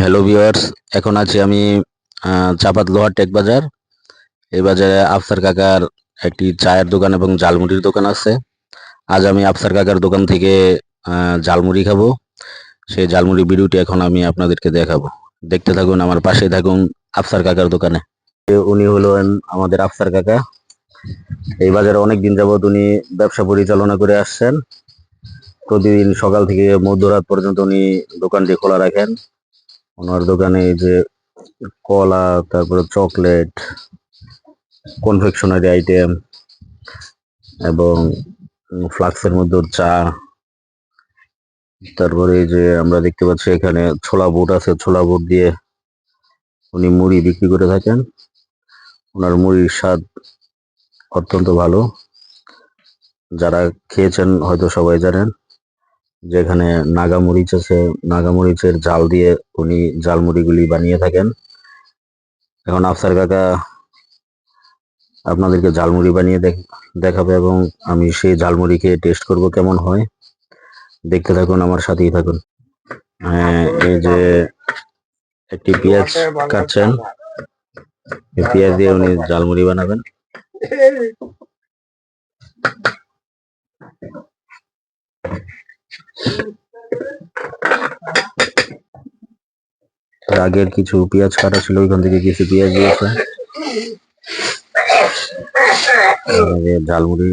Hello viewers এখন আছি আমি চাপাত লোহার টেক বাজার। এই বাজারে আফসার কাকার একটি চায়ের দোকান এবং ঝালমুড়ির দোকান আছে। আজ আমি আফসার কাকার দোকান থেকে আহ, ঝালমুড়ি খাব। সেই ঝালমুড়ি ভিডিওটি এখন আমি আপনাদেরকে দেখাবো। দেখতে থাকুন আমার পাশে থাকুন আফসার কাকার দোকানে। উনি হলেন আমাদের আফসার কাকা। এই বাজারে অনেক দিন যাবত উনি ব্যবসা পরিচালনা করে আসছেন। প্রতিদিন সকাল থেকে মধ্যরাত পর্যন্ত উনি দোকানটি খোলা রাখেন। ওনার দোকানে এই যে কলা, তারপরে চকলেট কনফেকশনারি আইটেম এবং ফ্লাক্সের মধ্যে চা। তারপরে এই যে আমরা দেখতে পাচ্ছি এখানে ছোলা বুট আছে, ছোলা বুট দিয়ে উনি মুড়ি বিক্রি করে থাকেন। ওনার মুড়ির স্বাদ অত্যন্ত ভালো। যারা খেয়েছেন হয়তো সবাই জানেন। যেখানে নাগা মরিচ আছে নাগা মরিচের জাল দিয়ে উনি জাল মুড়িগুলি বানিয়ে থাকেন। এখন আফসার কাকা আপনাদেরকে ঝালমুড়ি বানিয়ে দেখ- দেখাবে এবং আমি সেই ঝালমুড়ি খেয়ে টেস্ট করব কেমন হয়। দেখতে থাকুন, আমার সাথেই থাকুন। এই যে একটি পেঁয়াজ কাটছেন। পেঁয়াজ দিয়ে উনি ঝালমুড়ি বানাবেন। আগের কিছু পেঁয়াজ কাটা ছিল, ওইখান থেকে কিছু পেঁয়াজ দিয়েছে। ঝালমুড়ি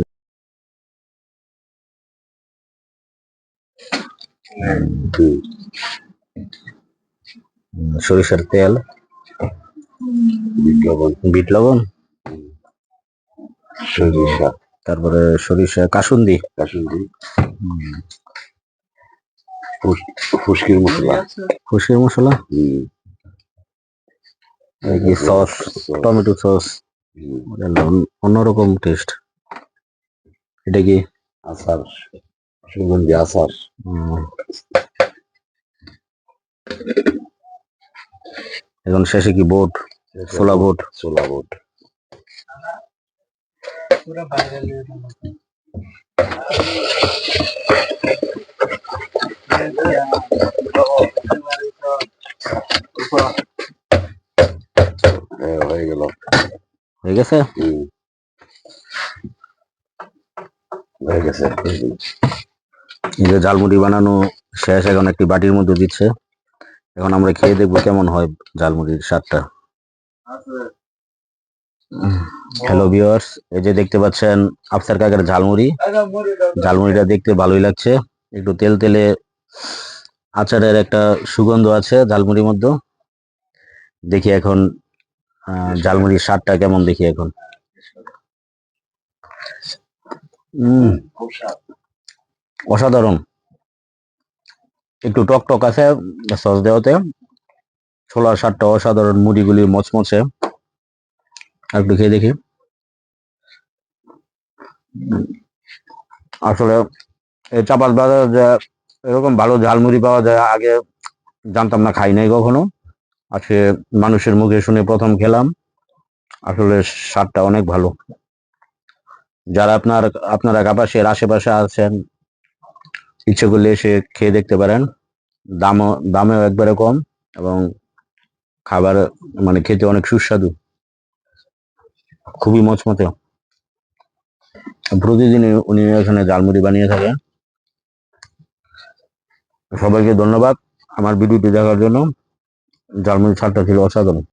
সরিষার তেল। বিট লবণ। বিট লবণ? সরিষা। তারপরে সরিষা, কাসুন্দি। কাসুন্দি। ফুসকির মশলা। খুশির মশলা? কি সস টমেটো সস অন্যরকম টেস্ট এটা কি? আচার সুগন্ধি আচার। উম, এখন শেষে কি বোট ছোলা বোট ছোলা বোট হ্যাঁ, হয়ে গেছে। হয়ে গেছে এই যে ঝালমুড়ি বানানো শেষ, এখন একটি বাটির মধ্যে দিচ্ছে। এখন আমরা খেয়ে দেখব কেমন হয় ঝালমুড়ির স্বাদটা। হ্যালো ভিউয়ার্স এই যে দেখতে পাচ্ছেন আফসার কাকার ঝালমুড়ি। ঝালমুড়িটা দেখতে ভালোই লাগছে। একটু তেল তেলে আচারের একটা সুগন্ধ আছে ঝালমুড়ির মধ্যে। দেখি এখন ঝালমুড়ির স্বাদটা কেমন দেখি এখন? অসাধারণ। একটু টক টক আছে সস দেওয়াতে। ছোলার স্বাদটা অসাধারণ, মুড়িগুলি মচমচে। একটু খেয়ে দেখি। আসলে এই চাপাত বাজারে এরকম ভালো ঝালমুড়ি পাওয়া যায়, আগে জানতাম না, খাই নাই কখনো। আজকে মানুষের মুখে শুনে প্রথম খেলাম। আসলে স্বাদটা অনেক ভালো। যারা আপনার, আপনারা কাপাসের আশেপাশে আছেন, ইচ্ছে করলে এসে খেয়ে দেখতে পারেন। দামও, দামেও একবারে কম এবং খাবার মানে খেতে অনেক সুস্বাদু। খুবই মচমতে প্রতিদিন উনি এখানে জালমুড়ি বানিয়ে থাকেন। সবাইকে ধন্যবাদ আমার ভিডিওটি দেখার জন্য। জালমুড়ি ছাড়টা ছিল অসাধারণ।